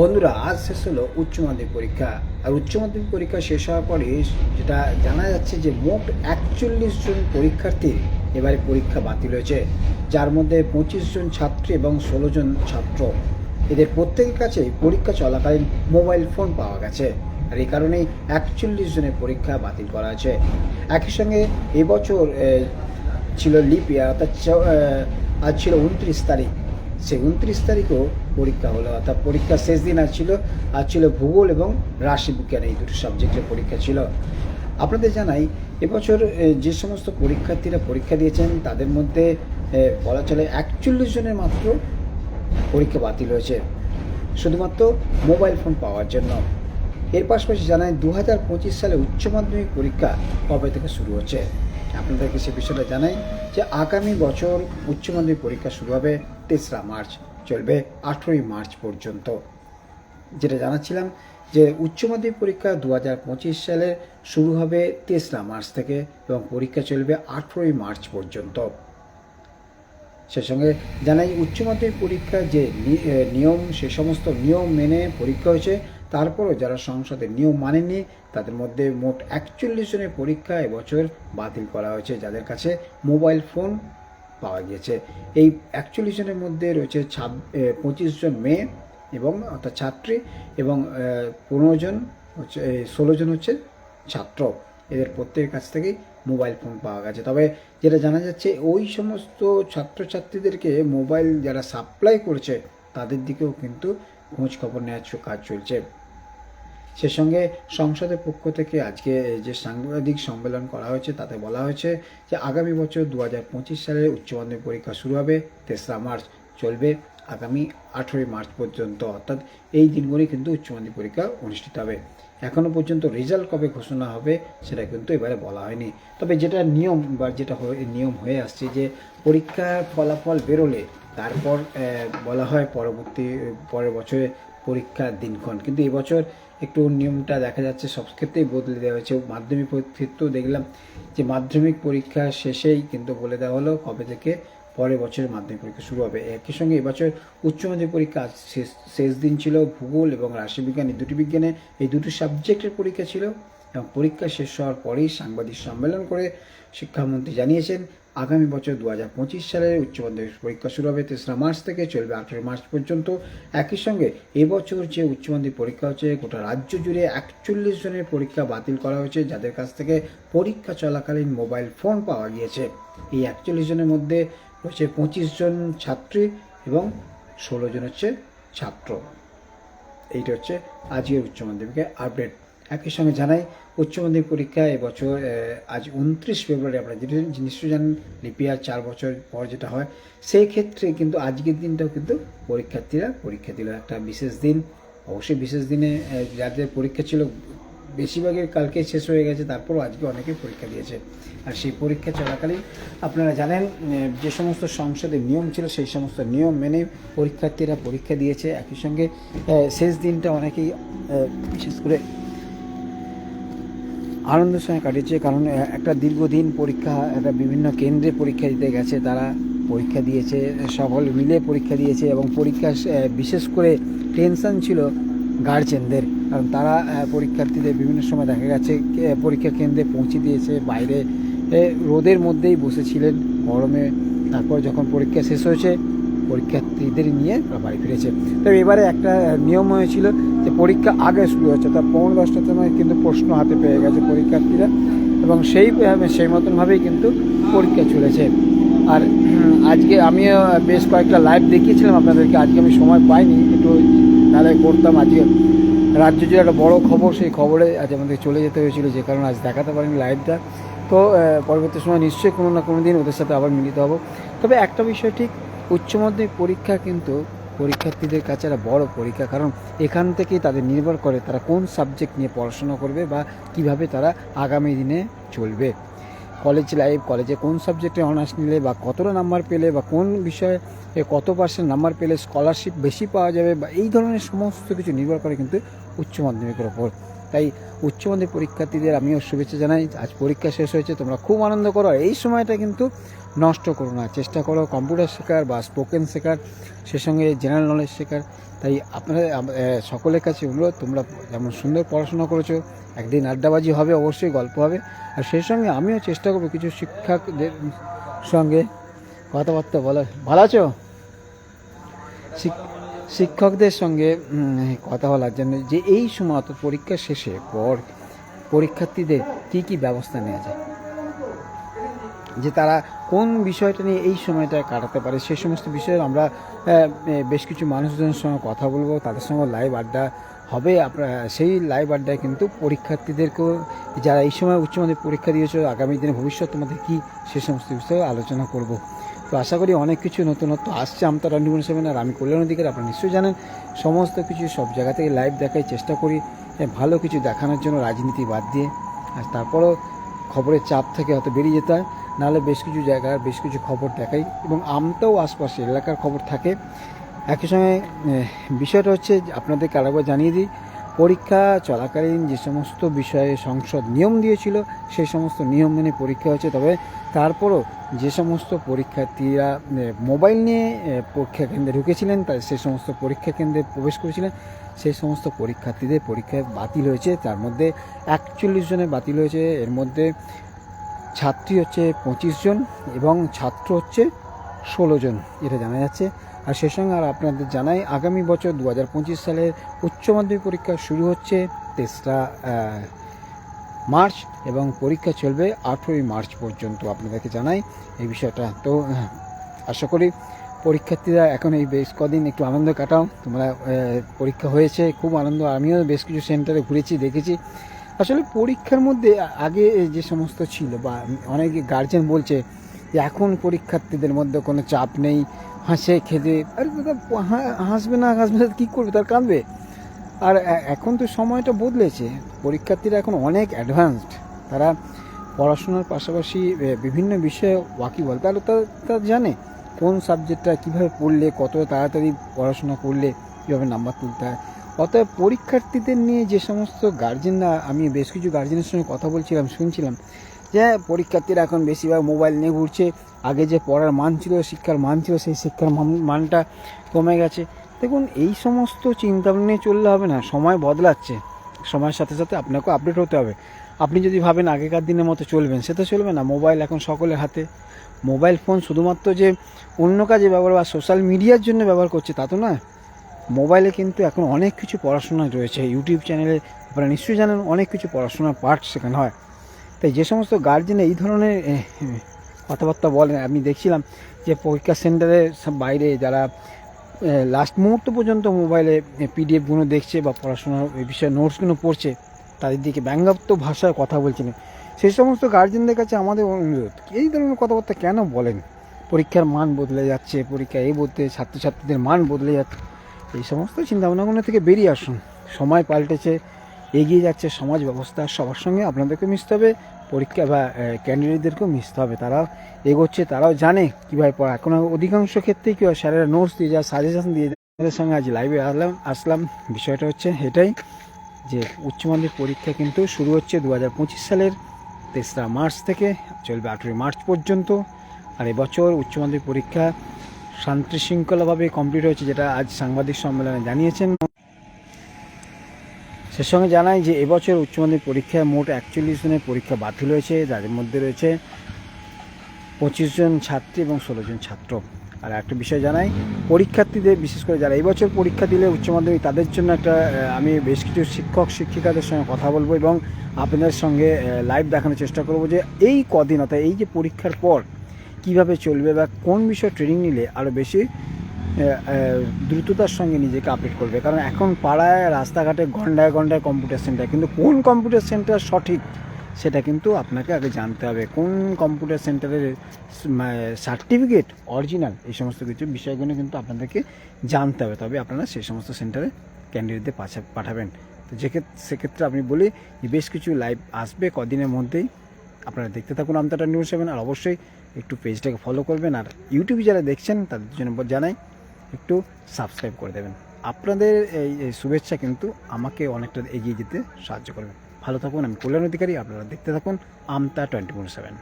বন্ধুরা, আজ শেষ হলো উচ্চ মাধ্যমিক পরীক্ষা। আর উচ্চ মাধ্যমিক পরীক্ষা শেষ হওয়ার পরে যেটা জানা যাচ্ছে যে মোট একচল্লিশ জন পরীক্ষার্থীর এবারে পরীক্ষা বাতিল হয়েছে, যার মধ্যে পঁচিশ জন ছাত্রী এবং ষোলো জন ছাত্র। এদের প্রত্যেকের কাছে পরীক্ষা চলাকালীন মোবাইল ফোন পাওয়া গেছে, আর এই কারণেই একচল্লিশ জনের পরীক্ষা বাতিল করা হয়েছে। একই সঙ্গে এবছর ছিল লিপ, অর্থাৎ আজ ছিল উনত্রিশ তারিখ। সেই উনত্রিশ তারিখও পরীক্ষা হলো, অর্থাৎ পরীক্ষার শেষ দিন আজ ছিল আজ ছিল ভূগোল এবং রাশিবিজ্ঞান এই দুটো সাবজেক্টের পরীক্ষা ছিল। আপনাদের জানাই, এবছর যে সমস্ত পরীক্ষার্থীরা পরীক্ষা দিয়েছেন, তাদের মধ্যে বলা চলে একচল্লিশ জনের মাত্র পরীক্ষা বাতিল হয়েছে। শুধুমাত্র মোবাইল ফোন পাওয়ার জন্য। এর পাশাপাশি জানায় দু হাজার পঁচিশ সালে উচ্চ মাধ্যমিক পরীক্ষা কবে থেকে শুরু হচ্ছে? আপনাদেরকে সে বিষয়টা জানাই যে আগামী বছর উচ্চ মাধ্যমিক পরীক্ষা শুরু হবে তেসরা মার্চ, চলবে আঠেরোই মার্চ পর্যন্ত। যেটা জানাচ্ছিলাম যে উচ্চ মাধ্যমিক পরীক্ষা দু হাজার পঁচিশ সালে শুরু হবে তেসরা মার্চ থেকে এবং পরীক্ষা চলবে আঠেরোই মার্চ পর্যন্ত। সে সঙ্গে জানাই উচ্চ মাধ্যমিক পরীক্ষার যে নিয়ম, সে সমস্ত নিয়ম মেনে পরীক্ষা হয়েছে তারপরও যারা সংসদের নিয়ম মানেনি তাদের মধ্যে মোট একচল্লিশ জনের পরীক্ষা এবছর বাতিল করা হয়েছে, যাদের কাছে মোবাইল ফোন পাওয়া গিয়েছে। এই একচল্লিশ জনের মধ্যে রয়েছে ছাব পঁচিশ জন মেয়ে এবং, অর্থাৎ ছাত্রী এবং পনেরো জন হচ্ছে ষোলো জন হচ্ছে ছাত্র। এদের প্রত্যেকের কাছ থেকেই মোবাইল ফোন পাওয়া গেছে। তবে যেটা জানা যাচ্ছে, ওই সমস্ত ছাত্রছাত্রীদেরকে মোবাইল যারা সাপ্লাই করছে, তাদের দিকেও কিন্তু খোঁজ খবর নেওয়ার কাজ চলছে। সে সঙ্গে সংসদের পক্ষ থেকে আজকে যে সাংবাদিক সম্মেলন করা হয়েছে, তাতে বলা হয়েছে যে আগামী বছর দু হাজার পঁচিশ সালে উচ্চ মাধ্যমিক পরীক্ষা শুরু হবে, তেসরা মার্চ চলবে, আগামী আঠেরোই মার্চ পর্যন্ত। অর্থাৎ এই দিনগুলি কিন্তু উচ্চ মাধ্যমিক পরীক্ষা অনুষ্ঠিত হবে। এখনও পর্যন্ত রেজাল্ট কবে ঘোষণা হবে, সেটা কিন্তু এবারে বলা হয়নি। তবে যেটা নিয়ম বা যেটা নিয়ম হয়ে আসছে যে পরীক্ষার ফলাফল বেরোলে তারপর বলা হয় পরবর্তী, পরের বছরে পরীক্ষার দিনক্ষণ। কিন্তু এবছর একটু নিয়মটা দেখা যাচ্ছে, সব ক্ষেত্রেই বদলে দেওয়া হয়েছে। মাধ্যমিক ক্ষেত্রেও দেখলাম যে মাধ্যমিক পরীক্ষা শেষেই কিন্তু বলে দেওয়া হলো কবে থেকে পরের বছর মাধ্যমিক পরীক্ষা শুরু হবে। একই সঙ্গে এবছর উচ্চ মাধ্যমিক পরীক্ষা শেষ শেষ দিন ছিল। ভূগোল এবং রাশিবিজ্ঞান এই দুটি বিজ্ঞানে এই দুটি সাবজেক্টের পরীক্ষা ছিল এবং পরীক্ষা শেষ হওয়ার পরেই সাংবাদিক সম্মেলন করে শিক্ষামন্ত্রী জানিয়েছেন আগামী বছর দু হাজার পঁচিশ সালের উচ্চ মাধ্যমিক পরীক্ষা শুরু হবে। তেসরা মার্চ থেকে চলবে আঠেরো মার্চ পর্যন্ত। একই সঙ্গে এবছর যে উচ্চ মাধ্যমিক পরীক্ষা হচ্ছে, গোটা রাজ্য জুড়ে একচল্লিশ জনের পরীক্ষা বাতিল করা হয়েছে, যাদের কাছ থেকে পরীক্ষা চলাকালীন মোবাইল ফোন পাওয়া গিয়েছে। এই একচল্লিশ জনের মধ্যে রয়েছে পঁচিশ জন ছাত্রী এবং ষোলো জন হচ্ছে ছাত্র। এইটা হচ্ছে আজকের উচ্চ মাধ্যমিকের আপডেট একই সঙ্গে জানাই উচ্চ মাধ্যমিক পরীক্ষা এবছর আজ উনত্রিশ ফেব্রুয়ারি আপনারা যেটা নিশ্চয়ই জানেন লিপিয়ার চার বছর পর যেটা হয়, সেই ক্ষেত্রে কিন্তু আজকের দিনটাও কিন্তু পরীক্ষার্থীরা পরীক্ষা দিল। একটা বিশেষ দিন, অবশ্যই বিশেষ দিনে যাদের পরীক্ষা ছিল, বেশিরভাগের কালকে শেষ হয়ে গেছে, তারপরও আজকে অনেকে পরীক্ষা দিয়েছে। আর সেই পরীক্ষা চলাকালীন আপনারা জানেন যে সমস্ত সংসদের নিয়ম ছিল, সেই সমস্ত নিয়ম মেনে পরীক্ষার্থীরা পরীক্ষা দিয়েছে। একই সঙ্গে শেষ দিনটা অনেকেই বিশেষ করে আনন্দের সঙ্গে কাটিয়েছে, কারণ একটা দীর্ঘদিন পরীক্ষা, একটা বিভিন্ন কেন্দ্রে পরীক্ষা দিতে গেছে, তারা পরীক্ষা দিয়েছে, সকল মিলে পরীক্ষা দিয়েছে এবং পরীক্ষা বিশেষ করে টেনশন ছিল গার্জেনদের, কারণ তারা পরীক্ষার্থীদের বিভিন্ন সময় দেখা গেছে পরীক্ষা কেন্দ্রে পৌঁছে দিয়েছে, বাইরে রোদের মধ্যেই বসেছিলেন গরমে, তারপর যখন পরীক্ষা শেষ হয়েছে পরীক্ষার্থীদের নিয়ে বাড়ি ফিরেছে। তবে এবারে একটা নিয়ম হয়েছিল যে পরীক্ষা আগে শুরু হচ্ছে তার পনেরো দশটার সময় কিন্তু প্রশ্ন হাতে পেয়ে গেছে পরীক্ষার্থীরা এবং সেই সেই মতনভাবেই কিন্তু পরীক্ষা চলেছে। আর আজকে আমিও বেশ কয়েকটা লাইভ দেখিয়েছিলাম আপনাদেরকে, আজকে আমি সময় পাইনি, একটু নাহলে করতাম আজকে। রাজ্য জুড়ে একটা বড় খবর, সেই খবরে আজ আমাদের চলে যেতে হয়েছিল, যে কারণে আজ দেখাতে পারিনি লাইভটা তো পরবর্তী সময় নিশ্চয়ই কোনো না কোনো দিন ওদের সাথে আবার মিলিত হব। তবে একটা বিষয় ঠিক উচ্চ মাধ্যমিক পরীক্ষা কিন্তু পরীক্ষার্থীদের কাছে একটা বড় পরীক্ষা, কারণ এখান থেকেই তাদের নির্ভর করে তারা কোন সাবজেক্ট নিয়ে পড়াশোনা করবে বা কীভাবে তারা আগামী দিনে চলবে। কলেজ লাইফ কলেজে কোন সাবজেক্টে অনার্স নিলে বা কতটা নাম্বার পেলে বা কোন বিষয়ে কত পার্সেন্ট নাম্বার পেলে স্কলারশিপ বেশি পাওয়া যাবে বা এই ধরনের সমস্ত কিছু নির্ভর করে কিন্তু উচ্চ মাধ্যমিকের ওপর। তাই উচ্চ মাধ্যমিক পরীক্ষার্থীদের আমিও শুভেচ্ছা জানাই। আজ পরীক্ষা শেষ হয়েছে, তোমরা খুব আনন্দ করো। এই সময়টা কিন্তু নষ্ট করো না। চেষ্টা করো কম্পিউটার শেখার বা স্পোকেন শেখার সে সঙ্গে জেনারেল নলেজ শেখার তাই আপনারা সকলের কাছে অনুরোধ, তোমরা যেমন সুন্দর পড়াশোনা করেছ, একদিন আড্ডাবাজি হবে, অবশ্যই গল্প হবে। আর সেই সঙ্গে আমিও চেষ্টা করব কিছু শিক্ষকদের সঙ্গে কথাবার্তা বলার। ভালো আছো? শিক- শিক্ষকদের সঙ্গে কথা বলার জন্য যে এই সময় পরীক্ষা শেষে পর পরীক্ষার্থীদের কী কী ব্যবস্থা নেওয়া যায়? যে তারা কোন বিষয়টা নিয়ে এই সময়টা কাটাতে পারে সেই সমস্ত বিষয়ে আমরা বেশ কিছু মানুষজনের সঙ্গে কথা বলব, তাদের সঙ্গে লাইভ আড্ডা হবে। আপনার সেই লাইভ আড্ডায় কিন্তু পরীক্ষার্থীদেরকেও, যারা এই সময় উচ্চ মাধ্যমিক পরীক্ষা দিয়েছ, আগামী দিনে ভবিষ্যৎ তোমাদের কী, সে সমস্ত বিষয়ে আলোচনা করব। তো আশা করি অনেক কিছু নতুনত্ব আসছে আমতা টোয়েন্টি সেভেন, আর আমি কল্যাণ অধিকার আপনারা নিশ্চয়ই জানেন, সমস্ত কিছু সব জায়গা থেকে লাইভ দেখাই চেষ্টা করি ভালো কিছু দেখানোর জন্য রাজনীতি বাদ দিয়ে। আর তারপরও খবরের চাপ থেকে হয়তো বেরিয়ে যেতে হয়। নাহলে বেশ কিছু জায়গার বেশ কিছু খবর দেখাই। এবং আমতাও আশপাশে এলাকার খবর থাকে। একই সময় বিষয়টা হচ্ছে আপনাদেরকে আরেকবার জানিয়ে দিই পরীক্ষা চলাকালীন যে সমস্ত বিষয়ে সংসদ নিয়ম দিয়েছিল, সেই সমস্ত নিয়ম মেনে পরীক্ষা হয়েছে। তবে তারপরও যে সমস্ত পরীক্ষার্থীরা মোবাইল নিয়ে পরীক্ষা কেন্দ্রে ঢুকেছিলেন, তাই সেই সমস্ত পরীক্ষা কেন্দ্রে প্রবেশ করেছিলেন। সেই সমস্ত পরীক্ষার্থীদের পরীক্ষা বাতিল হয়েছে। তার মধ্যে একচল্লিশ জনের বাতিল হয়েছে। এর মধ্যে ছাত্রী হচ্ছে পঁচিশ জন এবং ছাত্র হচ্ছে ষোলো জন। এটা জানা যাচ্ছে। আর সে সঙ্গে আর আপনাদের জানাই, আগামী বছর দু হাজার পঁচিশ সালের উচ্চ মাধ্যমিক পরীক্ষা শুরু হচ্ছে, তেসরা মার্চ এবং পরীক্ষা চলবে আঠেরোই মার্চ পর্যন্ত আপনাদেরকে জানাই এই বিষয়টা। তো আশা করি পরীক্ষার্থীরা এখন এই বেশ কদিন একটু আনন্দ কাটাও। তোমরা পরীক্ষা হয়েছে, খুব আনন্দ। আমিও বেশ কিছু সেন্টারে ঘুরেছি, দেখেছি। আসলে পরীক্ষার মধ্যে আগে যে সমস্ত ছিল বা অনেক গার্জেন বলছে যে এখন পরীক্ষার্থীদের মধ্যে কোনো চাপ নেই হাসে খেতে আরে হাসবে না হাসবে না, কী করবে? তার কাঁদবে। আর এখন তো সময়টা বদলেছে। পরীক্ষার্থীরা এখন অনেক অ্যাডভান্সড তারা পড়াশোনার পাশাপাশি বিভিন্ন বিষয়ে ওয়াকিবল তাহলে তারা জানে কোন সাবজেক্টটা কীভাবে পড়লে, কত তাড়াতাড়ি পড়াশোনা করলে, কীভাবে নাম্বার তুলতে হয়। অতএব পরীক্ষার্থীদের নিয়ে যে সমস্ত গার্জেনরা আমি বেশ কিছু গার্জেনের সঙ্গে কথা বলছিলাম, শুনছিলাম যে, পরীক্ষার্থীরা এখন বেশিরভাগ মোবাইল নিয়ে ঘুরছে। আগে যে পড়ার মান ছিল, শিক্ষার মান ছিল, সেই শিক্ষার মানটা কমে গেছে। দেখুন, এই সমস্ত চিন্তাভাবনা নিয়ে চললে হবে না, সময় বদলাচ্ছে। সময়ের সাথে সাথে আপনাকেও আপডেট হতে হবে। আপনি যদি ভাবেন আগেকার দিনের মতো চলবেন সেটা চলবে না। মোবাইল এখন সকলের হাতে। মোবাইল ফোন শুধুমাত্র যে অন্য কাজে ব্যবহার বা সোশ্যাল মিডিয়ার জন্য ব্যবহার করছে, তা তো না মোবাইলে কিন্তু এখন অনেক কিছু পড়াশোনা রয়েছে। ইউটিউব চ্যানেলে আপনারা নিশ্চয়ই জানেন, অনেক কিছু পড়াশোনার পার্ট সেখানে হয়। তাই যে সমস্ত গার্জেন এই ধরনের কথাবার্তা বলেন আমি দেখছিলাম যে পরীক্ষা সেন্টারে সব বাইরে যারা লাস্ট মুহূর্ত পর্যন্ত মোবাইলে পিডিএফগুলো দেখছে বা পড়াশোনার বিষয়ে নোটসগুলো পড়ছে, তাদের দিকে ব্যঙ্গাত্মক ভাষায় কথা বলছিলেন সেই সমস্ত গার্জেনদের কাছে আমাদের অনুরোধ, এই ধরনের কথাবার্তা কেন বলেন? পরীক্ষার মান বদলে যাচ্ছে, পরীক্ষা এই বলতে ছাত্রছাত্রীদের মান বদলে যাচ্ছে। এই সমস্ত চিন্তাভাবনাগুলো থেকে বেরিয়ে আসুন। সময় পাল্টেছে, এগিয়ে যাচ্ছে সমাজ ব্যবস্থা, সবার সঙ্গে আপনাদেরকে মিশতে হবে। পরীক্ষা বা ক্যান্ডিডেটদেরকেও মিশতে হবে। তারাও এগোচ্ছে, তারাও জানে কীভাবে পড়া। এখন অধিকাংশ ক্ষেত্রেই কী হয়, স্যারেরা নোটস দিয়ে যায় সাজেশন দিয়ে আমাদের সঙ্গে আজ লাইভে আসলাম আসলাম। বিষয়টা হচ্ছে এটাই যে, উচ্চ মাধ্যমিক পরীক্ষা কিন্তু শুরু হচ্ছে দু হাজার পঁচিশ সালের তেসরা মার্চ থেকে, চলবে আঠেরোই মার্চ পর্যন্ত। আর এবছর উচ্চ মাধ্যমিক পরীক্ষা শান্তি শৃঙ্খলাভাবে কমপ্লিট হয়েছে, যেটা আজ সাংবাদিক সম্মেলনে জানিয়েছেন। সে সঙ্গে জানাই যে এবছর উচ্চ মাধ্যমিক পরীক্ষায় মোট একচল্লিশ জনের পরীক্ষা বাতিল হয়েছে। যাদের মধ্যে রয়েছে পঁচিশ জন ছাত্রী এবং ষোলো জন ছাত্র। আর একটা বিষয় জানাই, পরীক্ষার্থীদের, বিশেষ করে যারা এবছর পরীক্ষা দিলে উচ্চ মাধ্যমিক, তাদের জন্য একটা আমি বেশ কিছু শিক্ষক, শিক্ষিকাদের সঙ্গে কথা বলব এবং আপনাদের সঙ্গে লাইভ দেখানোর চেষ্টা করব যে এই কদিন, অর্থাৎ এই যে পরীক্ষার পর কীভাবে চলবে বা কোন বিষয়ে ট্রেনিং নিলে আরও বেশি দ্রুততার সঙ্গে নিজেকে আপডেট করবে। কারণ এখন পাড়ায়, রাস্তাঘাটে ঘন্টায় ঘন্টায় কম্পিউটার সেন্টার কিন্তু কোন কম্পিউটার সেন্টার সঠিক, সেটা কিন্তু আপনাকে আগে জানতে হবে। কোন কম্পিউটার সেন্টারের সার্টিফিকেট অরিজিনাল এই সমস্ত কিছু বিষয়গুলো কিন্তু আপনাদেরকে জানতে হবে। তবে আপনারা সেই সমস্ত সেন্টারে ক্যান্ডিডেটদের পাঠা পাঠাবেন। তো যেক্ষেত্রে সেক্ষেত্রে আপনি বলি যে, বেশ কিছু লাইভ আসবে, কদিনের মধ্যেই। আপনারা দেখতে থাকুন আমতাটা নিউজ সেভেন আর অবশ্যই একটু পেজটাকে ফলো করবেন। আর ইউটিউবে যারা দেখছেন, তাদের জন্য জানাই একটু সাবস্ক্রাইব করে দেবেন। আপনাদের এই শুভেচ্ছা কিন্তু আমাকে অনেকটা এগিয়ে যেতে সাহায্য করবে। ভালো থাকুন, আমি কল্যাণ অধিকারী, আপনারা দেখতে থাকুন আমতা টোয়েন্টি ফোর সেভেন